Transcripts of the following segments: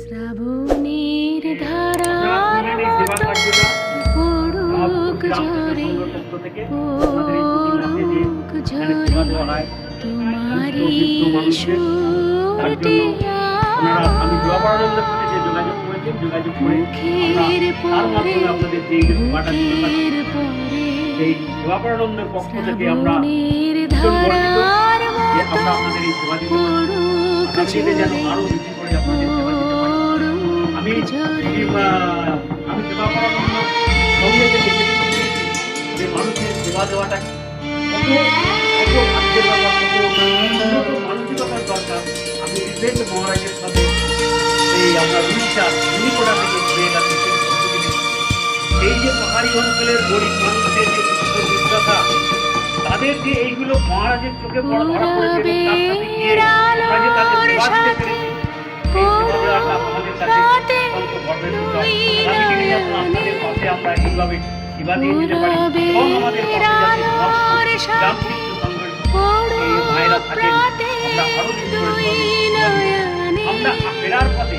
শ্রাবণের ধারার মতো পড়ুক ঝরে পড়ুক ঝরে যে যোগাযোগ যোগাযোগ করে মুখের আমরা আপনাদের যে এই সেই জোয়াপাড়ানন্দের পক্ষ থেকে আমরা আমরা আপনাদের এই সেবা দিতে পারি। যেন আরও বেশি করে আপনাদের সেবা দিতে পারি। আমি আমি, আহ, আমি সেবা করার জন্য সঙ্গে থেকে যে মানুষের সেবা দেওয়াটা কত কত ভাগ্যের ব্যাপার কত মানসিকতার দরকার আমি রিসেন্ট মহারাজের সাথে এই আমরা উড়িষ্যার এই যে পাহাড়ি অঞ্চলের গরিব মানুষদের যে বিদ্যাতা তাদের যে এইগুলো মহারাজের চোখে বড় ধরা পড়েছে তার সাথে গিয়ে যে তাদের সেবা দিতে পেরেছি এই সেবা দেওয়াটা আমাদের কাছে অত্যন্ত গর্বের বিষয় আগামী দিনে যেন আপনাদের পাশে আমরা এইভাবে সেবা দিয়ে যেতে পারি এবং আমাদের পাশে যাতে এই ভাইরা থাকেন। আমরা ফেরার পথে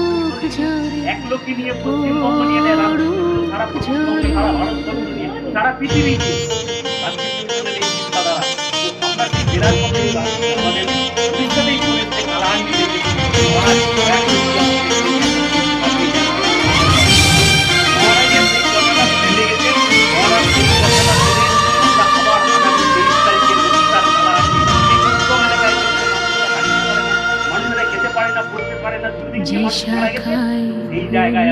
এক লোককে নিয়ে পশ্চিমবঙ্গ নিয়ে নেয় সারা পশ্চিমবঙ্গ সারা ভারতবর্ষ নিয়ে আমাদের ভবিষ্যতেই কালাহান্ডি যে শাখায় এই জায়গায়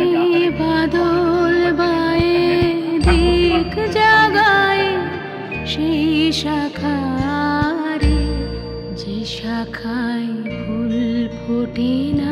রেখে বাদল দিক জাগায় সেই শাখারে যে শাখায় ফুল ফোটে না